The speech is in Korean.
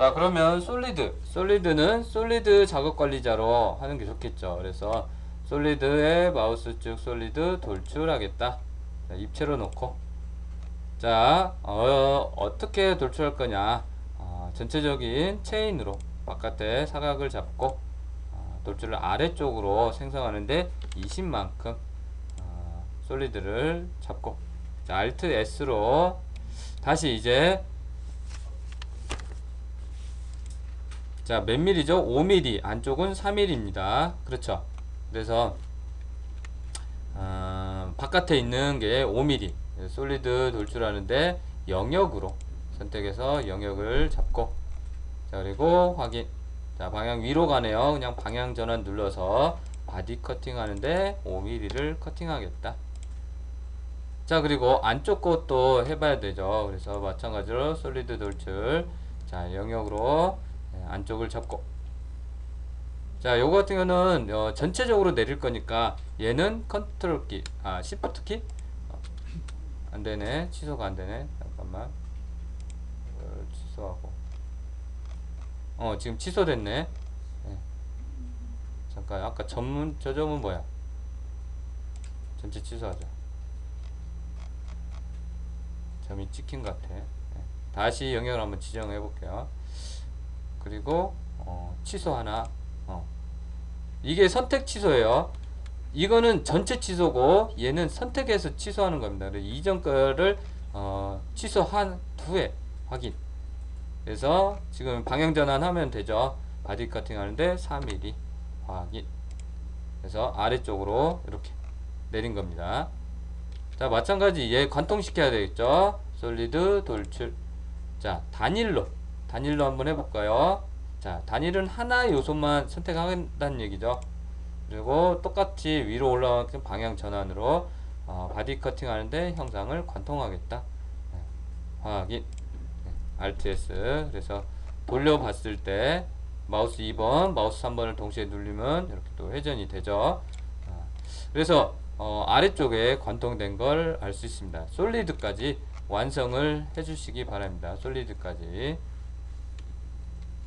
자 그러면 솔리드. 솔리드는 솔리드 작업 관리자로 하는 게 좋겠죠. 그래서 솔리드에 마우스 쭉 솔리드 돌출하겠다. 자, 입체로 놓고. 자 어, 어떻게 돌출할 거냐? 어, 전체적인 체인으로 바깥에 사각을 잡고 어, 돌출을 아래쪽으로 생성하는데 20만큼 어, 솔리드를 잡고. 자 Alt S로 다시 이제 자, 몇 밀리죠? 5mm, 안쪽은 4mm입니다. 그렇죠. 그래서 어, 바깥에 있는 게 5mm. 솔리드 돌출하는데 영역으로 선택해서 영역을 잡고 자, 그리고 확인. 자, 방향 위로 가네요. 그냥 방향 전환 눌러서 바디 커팅 하는데 5mm를 커팅하겠다. 자, 그리고 안쪽 것도 해봐야 되죠. 그래서 마찬가지로 솔리드 돌출. 자, 영역으로 네, 안쪽을 잡고. 자 요거 같은 경우는 어, 전체적으로 내릴 거니까 얘는 컨트롤 키, 아 시프트 키? 어, 안되네. 취소가 안되네. 잠깐만. 취소하고. 어 지금 취소됐네. 네. 잠깐 아까 전문 저 점은 뭐야? 전체 취소하자. 점이 찍힌 것 같아. 네. 다시 영역을 한번 지정해 볼게요 그리고 어, 취소 하나 어. 이게 선택 취소예요. 이거는 전체 취소고 얘는 선택해서 취소하는 겁니다. 이전 거를 어, 취소한 후에 확인. 그래서 지금 방향 전환 하면 되죠. 바디 커팅 하는데 3mm 확인. 그래서 아래쪽으로 이렇게 내린 겁니다. 자 마찬가지. 얘 관통시켜야 되겠죠. 솔리드 돌출. 자 단일로 단일로 한번 해볼까요? 자, 단일은 하나 요소만 선택한다는 얘기죠. 그리고 똑같이 위로 올라가는 방향 전환으로 어, 바디 커팅 하는데 형상을 관통하겠다. 네, 확인. 네, Alt S. 그래서 돌려봤을 때 마우스 2번, 마우스 3번을 동시에 누르면 이렇게 또 회전이 되죠. 아, 그래서 어, 아래쪽에 관통된 걸 알 수 있습니다. 솔리드까지 완성을 해주시기 바랍니다. 솔리드까지.